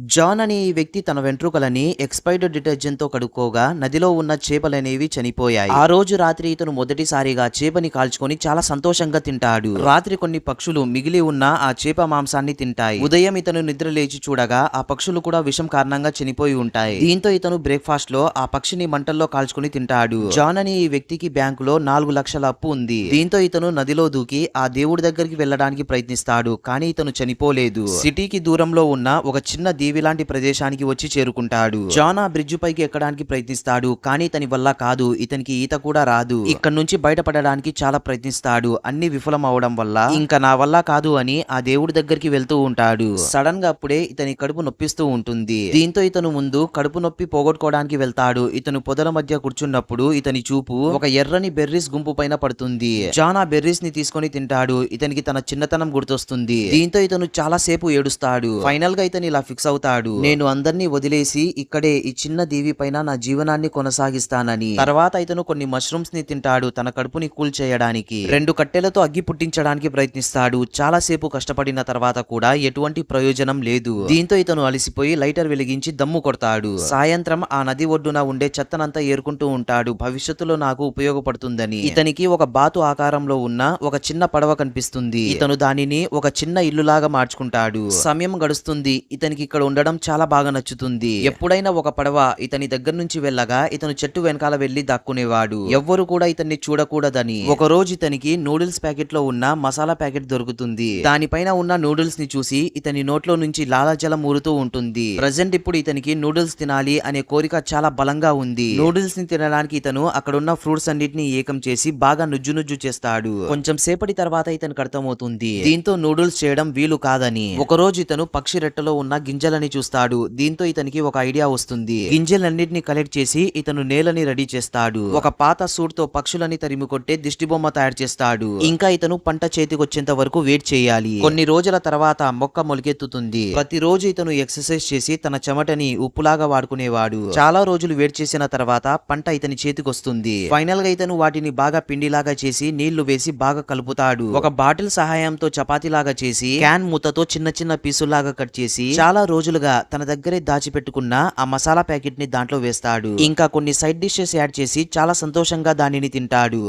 John అనే ఈ వ్యక్తి తన వెంట్రుకలని ఎక్స్పైర్డ్ డిటర్జెంట్తో కడుక్కోగా నదిలో ఉన్న చేపలనేవి చనిపోయాయి. ఆ రోజు రాత్రి ఇతను మొదటిసారిగా చేపని కాల్చుకొని చాలా సంతోషంగా తింటాడు. రాత్రి కొన్ని పక్షులు మిగిలి ఉన్న ఆ చేప మాంసాన్ని తింటాయి. ఉదయం ఇతను నిద్ర లేచి చూడగా ఆ పక్షులు కూడా విషం కారణంగా చనిపోయి ఉంటాయి. దీంతో ఇతను బ్రేక్ఫాస్ట్లో ఆ పక్షిని మంటల్లో కాల్చుకొని తింటాడు. జాన్ అనే ఈ వ్యక్తికి బ్యాంకులో నాలుగు లక్షల అప్పు ఉంది. దీంతో ఇతను నదిలో దూకి ఆ దేవుడి దగ్గరికి వెళ్ళడానికి ప్రయత్నిస్తాడు కానీ ఇతను చనిపోలేదు. సిటీకి దూరంలో ఉన్న ఒక చిన్న దీవి లాంటి ప్రదేశానికి వచ్చి చేరుకుంటాడు. జాన్ ఆ బ్రిడ్జ్ పైకి ఎక్కడానికి ప్రయత్నిస్తాడు కానీ ఇతని వల్ల కాదు ఇతనికి ఈత కూడా రాదు. ఇక్కడ నుంచి బయటపడడానికి చాలా ప్రయత్నిస్తాడు అన్ని విఫలం అవడం వల్ల. ఇంకా నా వల్ల కాదు అని ఆ దేవుడి దగ్గరికి వెళ్తూ ఉంటాడు. సడన్గా అప్పుడే ఇతని కడుపు నొప్పిస్తూ ఉంటుంది. దీంతో ఇతను ముందు కడుపు నొప్పి పోగొట్టుకోవడానికి వెళ్తాడు. ఇతను పొదల మధ్య కూర్చున్నప్పుడు ఇతని చూపు ఒక ఎర్రని బెర్రీస్ గుంపు పైన పడుతుంది. జాన్ ఆ బెర్రీస్ని తీసుకొని తింటాడు. ఇతనికి తన చిన్నతనం గుర్తొస్తుంది. దీంతో ఇతను చాలా సేపు ఏడుస్తాడు. ఫైనల్గా ఇతను ఇలా ఫిక్స్ అవుతాడు. నేను అందరినీ వదిలేసి ఇక్కడే ఈ చిన్న దీవి పైన నా జీవనాన్ని కొనసాగిస్తానని. తర్వాత ఇతను కొన్ని మష్రూమ్స్ని తింటాడు తన కడుపుని కూల్ చేయడానికి. రెండు కట్టెలతో అగ్గి పుట్టించడానికి ప్రయత్నిస్తాడు. చాలా సేపు కష్టపడిన తర్వాత కూడా ఎటువంటి ప్రయోజనం లేదు. దీంతో ఇతను అలసిపోయి లైటర్ వెలిగించి దమ్ము కొడతాడు. సాయంత్రం ఆ నది ఒడ్డున ఉండే చెత్తనంతా ఏరుకుంటూ ఉంటాడు. భవిష్యత్తులో నాకు ఉపయోగపడుతుందని. ఇతనికి ఒక బాతు ఆకారంలో ఉన్న ఒక చిన్న పడవ కనిపిస్తుంది. ఇతను దానిని ఒక చిన్న ఇల్లులాగా మార్చుకుంటాడు. సమయం గడుస్తుంది. ఇతనికి ఇక్కడ ఉండడం చాలా బాగా నచ్చుతుంది. ఎప్పుడైనా ఒక పడవ ఇతని దగ్గర నుంచి వెళ్ళగా ఇతను చెట్టు వెనకాల వెళ్ళి దాక్కునేవాడు. ఎవ్వరు కూడా ఇతన్ని చూడకూడదని. ఒక రోజు ఇతనికి నూడిల్స్ ప్యాకెట్లో ఉన్న మసాలా ప్యాకెట్ దొరుకుతుంది. దానిపైన ఉన్న నూడిల్స్ని చూసి ఇతని నోట్లో నుంచి లాలాజలం ఊరుతూ ఉంటుంది. ప్రజెంట్ ఇప్పుడు ఇతనికి నూడిల్స్ తినాలి అనే కోరిక చాలా బలంగా ఉంది. నూడిల్స్ని తినడానికి ఇతను అక్కడున్న ఫ్రూట్స్ అన్నిటిని ఏకం చేసి బాగా నుజ్జు నుజ్జు చేస్తాడు. కొంచెం సేపటి తర్వాత ఇతనికి అర్థమవుతుంది. దీంతో నూడిల్స్ చేయడం వీలు కాదని. ఒక రోజు ఇతను పక్షి రెట్టలో ఉన్న గింజలని చూస్తాడు. దీంతో ఇతనికి ఒక ఐడియా వస్తుంది. గింజలన్నిటిని కలెక్ట్ చేసి ఇతను నేలని రెడీ చేస్తాడు. ఒక పాత సూట్తో పక్షులని తరిమి కొట్టే దిష్టిబొమ్మ తయారు చేస్తాడు. ఇంకా ఇతను పంట చేతికొచ్చేంత వరకు వెయిట్ చేయాలి. కొన్ని రోజుల తర్వాత మొక్క మొలకెత్తుతుంది. ప్రతిరోజు ఇతను ఎక్సర్సైజ్ చేసి తన చెమటని ఉప్పులాగా వాడుకునేవాడు. చాలా రోజులు వెయిట్ చేసిన తర్వాత పంట ఇతని చేతికొస్తుంది. ఫైనల్గా ఇతను వాటిని బాగా పిండిలాగా చేసి నీళ్ళు వేసి బాగా కలుపుతాడు. ఒక బాటిల్ సహాయంతో చపాతీలాగా చేసి క్యాన్ మూతతో చిన్న చిన్న పీసులాగా కట్ చేసి చాలా రోజు రోజులుగా తన దగ్గరే దాచిపెట్టుకున్న ఆ మసాలా ప్యాకెట్ని దాంట్లో వేస్తాడు. ఇంకా కొన్ని సైడ్ డిషెస్ యాడ్ చేసి చాలా సంతోషంగా దానిని తింటాడు.